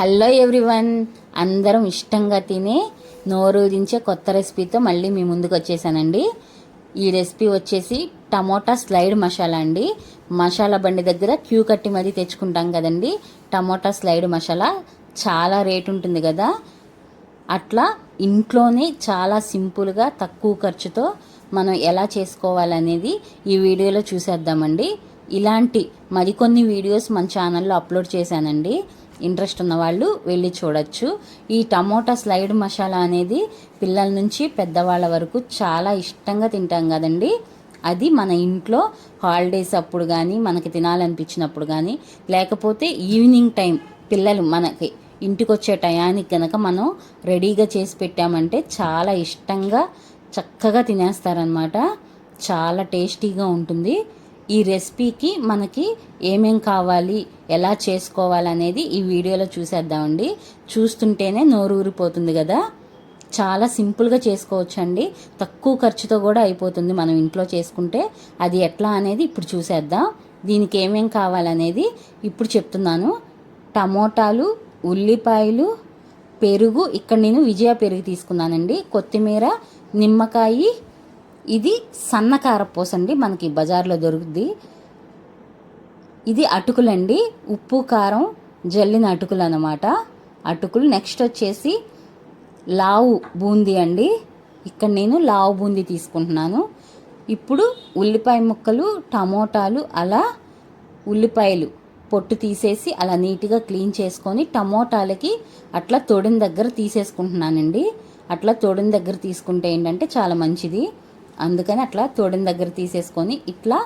Hello everyone. అందరం ఇష్టంగా తినే నోరూరించే కొత్త రెసిపీతో మళ్ళీ మీ ముందుకు వచ్చేసానండి. ఈ రెసిపీ వచ్చేసి టమోటా స్లైడ్ మసాలా అండి. మసాలా బండి దగ్గర క్యూ కట్టి మరీ తెచ్చుకుంటాం కదండి. టమోటా స్లైడ్ మసాలా చాలా రేట్ ఉంటుంది కదా. అట్లా ఇంట్లోనే చాలా సింపుల్గా తక్కువ ఖర్చుతో మనం ఎలా చేసుకోవాలనేది ఈ వీడియోలో చూసేద్దామండి. ఇలాంటి మరికొన్ని వీడియోస్ మన ఛానల్లో అప్లోడ్ చేశానండి. ఇంట్రెస్ట్ ఉన్న వాళ్ళు వెళ్ళి చూడొచ్చు. ఈ టమోటా స్లైడ్ మసాలా అనేది పిల్లల నుంచి పెద్దవాళ్ళ వరకు చాలా ఇష్టంగా తింటాం కదండి. అది మన ఇంట్లో హాలిడేస్ అప్పుడు కానీ మనకి తినాలనిపించినప్పుడు కానీ లేకపోతే ఈవినింగ్ టైం పిల్లలు మనకి ఇంటికి వచ్చే టయానికి కనుక మనం రెడీగా చేసి పెట్టామంటే చాలా ఇష్టంగా చక్కగా తినేస్తారనమాట చాలా టేస్టీగా ఉంటుంది. ఈ రెసిపీకి మనకి ఏమేం కావాలి ఎలా చేసుకోవాలనేది ఈ వీడియోలో చూసేద్దామండి. చూస్తుంటేనే నోరు ఊరిపోతుంది కదా. చాలా సింపుల్గా చేసుకోవచ్చండి. తక్కువ ఖర్చుతో కూడా అయిపోతుంది మనం ఇంట్లో చేసుకుంటే. అది ఎట్లా అనేది ఇప్పుడు చూసేద్దాం. దీనికి ఏమేం కావాలనేది ఇప్పుడు చెప్తున్నాను. టమోటాలు ఉల్లిపాయలు పెరుగు. ఇక్కడ నేను విజయ పెరుగు తీసుకున్నానండి. కొత్తిమీర నిమ్మకాయ ఇది సన్న కారపూస అండి మనకి బజార్లో దొరుకుద్ది. ఇది అటుకులండి ఉప్పు కారం జల్లిన అటుకులు అనమాట అటుకులు నెక్స్ట్ వచ్చేసి లావు బూందీ అండి. ఇక్కడ నేను లావు బూందీ తీసుకుంటున్నాను. ఇప్పుడు ఉల్లిపాయ ముక్కలు టమోటాలు అలా ఉల్లిపాయలు పొట్టు తీసేసి అలా నీట్గా క్లీన్ చేసుకొని టమోటాలకి అట్లా తొడిన దగ్గర తీసేసుకుంటున్నానండి. అట్లా తొడిన దగ్గర తీసుకుంటే ఏంటంటే చాలా మంచిది. అందుకని అట్లా తోడిన దగ్గర తీసేసుకొని ఇట్లా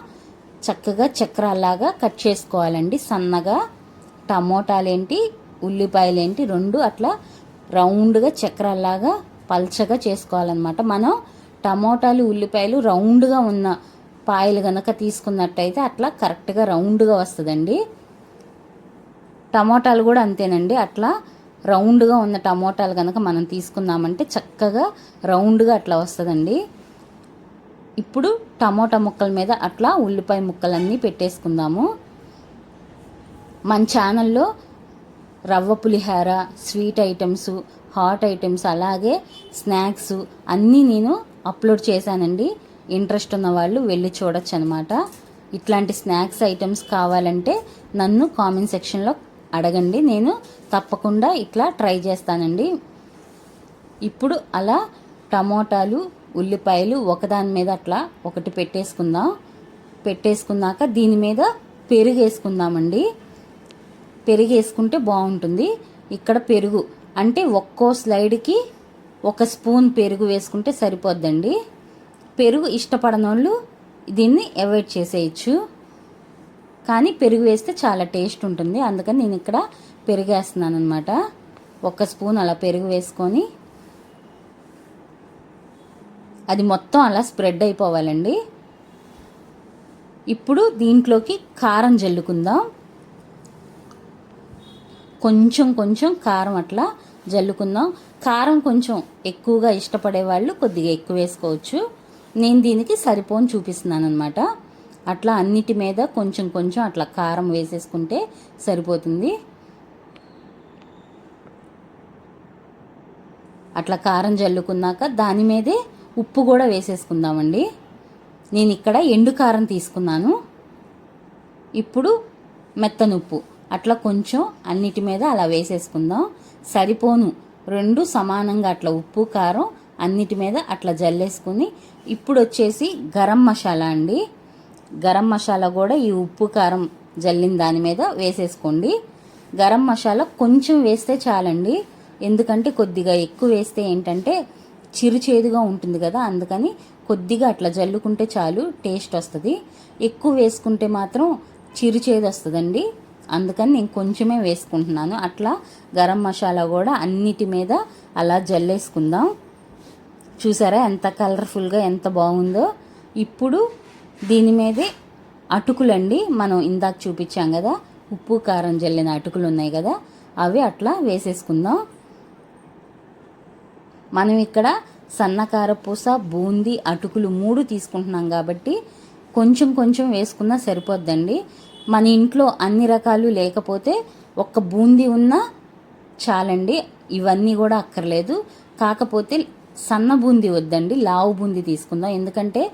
చక్కగా చక్రాల్లాగా కట్ చేసుకోవాలండి. సన్నగా టమోటాలేంటి ఉల్లిపాయలేంటి రెండు అట్లా రౌండ్గా చక్రాల్లాగా పల్చగా చేసుకోవాలన్నమాట. మనం టమోటాలు ఉల్లిపాయలు రౌండ్గా ఉన్న పాయలు కనుక తీసుకున్నట్టయితే అట్లా కరెక్ట్గా రౌండ్గా వస్తుందండి. టమోటాలు కూడా అంతేనండి. అట్లా రౌండ్గా ఉన్న టమోటాలు కనుక మనం తీసుకున్నామంటే చక్కగా రౌండ్గా అట్లా వస్తుందండి. ఇప్పుడు టమోటా ముక్కల మీద అట్లా ఉల్లిపాయ ముక్కలన్నీ పెట్టేసుకుందాము. మన ఛానల్లో రవ్వ పులిహార స్వీట్ ఐటమ్స్ హాట్ ఐటమ్స్ అలాగే స్నాక్స్ అన్నీ నేను అప్లోడ్ చేశానండి. ఇంట్రెస్ట్ ఉన్న వాళ్ళు వెళ్ళి చూడొచ్చు అనమాట ఇట్లాంటి స్నాక్స్ ఐటమ్స్ కావాలంటే నన్ను కామెంట్ సెక్షన్లో అడగండి. నేను తప్పకుండా ఇట్లా ట్రై చేస్తానండి. ఇప్పుడు అలా టమోటాలు ఉల్లిపాయలు ఒకదాని మీద అట్లా ఒకటి పెట్టేసుకుందాం. పెట్టేసుకున్నాక దీని మీద పెరుగు వేసుకుందామండి పెరుగు వేసుకుంటే బాగుంటుంది. ఇక్కడ పెరుగు అంటే ఒక్కో స్లైడ్కి ఒక స్పూన్ పెరుగు వేసుకుంటే సరిపోద్దండి. పెరుగు ఇష్టపడని వాళ్ళు దీన్ని అవాయిడ్ చేసేయచ్చు. కానీ పెరుగు వేస్తే చాలా టేస్ట్ ఉంటుంది. అందుకని నేను ఇక్కడ పెరుగు వేస్తున్నాను అనమాట ఒక స్పూన్ అలా పెరుగు వేసుకొని అది మొత్తం అలా స్ప్రెడ్ అయిపోవాలండి. ఇప్పుడు దీంట్లోకి కారం జల్లుకుందాం. కొంచెం కొంచెం కారం అట్లా జల్లుకుందాం. కారం కొంచెం ఎక్కువగా ఇష్టపడే వాళ్ళు కొద్దిగా ఎక్కువ వేసుకోవచ్చు. నేను దీనికి సరిపోని చూపిస్తున్నాను అనమాట అట్లా అన్నిటి మీద కొంచెం కొంచెం అట్లా కారం వేసేసుకుంటే సరిపోతుంది. అట్లా కారం జల్లుకున్నాక దాని మీదే ఉప్పు కూడా వేసేసుకుందామండి. నేను ఇక్కడ ఎండు కారం తీసుకున్నాను. ఇప్పుడు మెత్తనుప్పు. అట్లా కొంచెం అన్నిటి మీద అలా వేసేసుకుందాం. సరిపోను. రెండు సమానంగా అట్లా ఉప్పు కారం అన్నిటి మీద అట్లా జల్లేసుకుని ఇప్పుడు వచ్చేసి గరం మసాలా అండి. గరం మసాలా కూడా ఈ ఉప్పు కారం జల్లిన దాని మీద వేసేసుకోండి. గరం మసాలా కొంచెం వేస్తే చాలండి. ఎందుకంటే కొద్దిగా ఎక్కువ వేస్తే ఏంటంటే చిరుచేదుగా ఉంటుంది కదా అందుకని కొద్దిగా అట్లా జల్లుకుంటే చాలు టేస్ట్ వస్తుంది. ఎక్కువ వేసుకుంటే మాత్రం చిరుచేదు వస్తుందండి. అందుకని నేను కొంచెమే వేసుకుంటున్నాను. అట్లా గరం మసాలా కూడా అన్నిటి మీద అలా జల్లేసుకుందాం. చూసారా ఎంత కలర్ఫుల్గా ఎంత బాగుందో. ఇప్పుడు దీని మీదే అటుకులండి మనం ఇందాక చూపించాం కదా ఉప్పు కారం జల్లిన అటుకులు ఉన్నాయి కదా అవి అట్లా వేసేసుకుందాం. మనం ఇక్కడ సన్నకార పూస బూందీ అటుకులు మూడు తీసుకుంటున్నాం కాబట్టి కొంచెం కొంచెం వేసుకున్నా సరిపోద్దండి. మన ఇంట్లో అన్ని రకాలు లేకపోతే ఒక్క బూందీ ఉన్న చాలండి. ఇవన్నీ కూడా అక్కర్లేదు. కాకపోతే సన్న బూందీ వద్దండి. లావు బూందీ తీసుకుందాం. ఎందుకంటే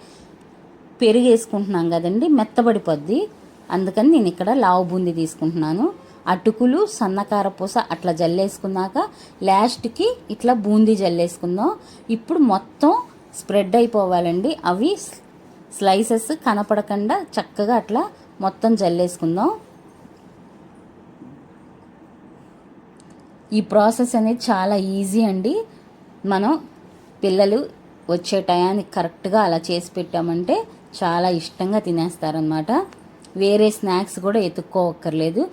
పెరుగు వేసుకుంటున్నాం కదండి. మెత్తబడిపోద్ది. అందుకని నేను ఇక్కడ లావు బూందీ తీసుకుంటున్నాను. అటుకులు సన్నకార పూస అట్లా జల్లేసుకున్నాక లాస్ట్కి ఇట్లా బూందీ జల్లేసుకుందాం. ఇప్పుడు మొత్తం స్ప్రెడ్ అయిపోవాలండి. అవి స్లైసెస్ కనపడకుండా చక్కగా అట్లా మొత్తం జల్లేసుకుందాం. ఈ ప్రాసెస్ అనేది చాలా ఈజీ అండి. మనం పిల్లలు వచ్చే టయానికి కరెక్ట్గా అలా చేసి పెట్టామంటే చాలా ఇష్టంగా తినేస్తారనమాట వేరే స్నాక్స్ కూడా ఎత్తుక్కోవక్కర్లేదు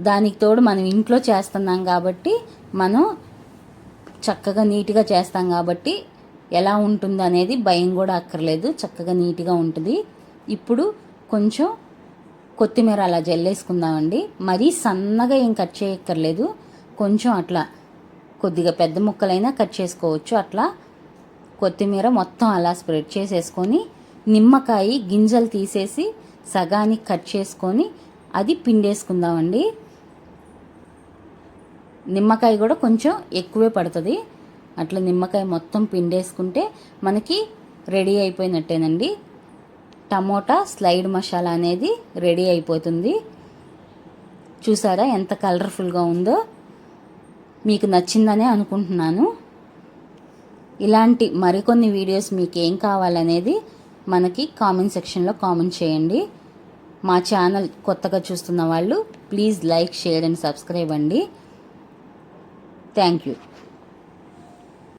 దానికి తోడు మనం ఇంట్లో చేస్తున్నాం కాబట్టి మనం చక్కగా నీట్గా చేస్తాం కాబట్టి ఎలా ఉంటుంది అనేది భయం కూడా అక్కర్లేదు. చక్కగా నీట్గా ఉంటుంది. ఇప్పుడు కొంచెం కొత్తిమీర అలా జల్లేసుకుందామండి మరీ సన్నగా ఏం కట్ చేయక్కర్లేదు. కొంచెం అట్లా కొద్దిగా పెద్ద ముక్కలైనా కట్ చేసుకోవచ్చు. అట్లా కొత్తిమీర మొత్తం అలా స్ప్రెడ్ చేసేసుకొని నిమ్మకాయ గింజలు తీసేసి సగానికి కట్ చేసుకొని అది పిండేసుకుందామండి. నిమ్మకాయ కూడా కొంచెం ఎక్కువే పడుతుంది. అట్లా నిమ్మకాయ మొత్తం పిండేసుకుంటే మనకి రెడీ అయిపోయినట్టేనండి. టమోటా స్లైడ్ మసాలా అనేది రెడీ అయిపోతుంది. చూసారా ఎంత కలర్ఫుల్గా ఉందో? మీకు నచ్చిందనే అనుకుంటున్నాను. ఇలాంటి మరికొన్ని వీడియోస్ మీకు ఏం కావాలనేది మనకి కామెంట్ సెక్షన్లో కామెంట్ చేయండి. మా ఛానల్ కొత్తగా చూస్తున్న వాళ్ళు please like share and subscribe అండి. Thank you.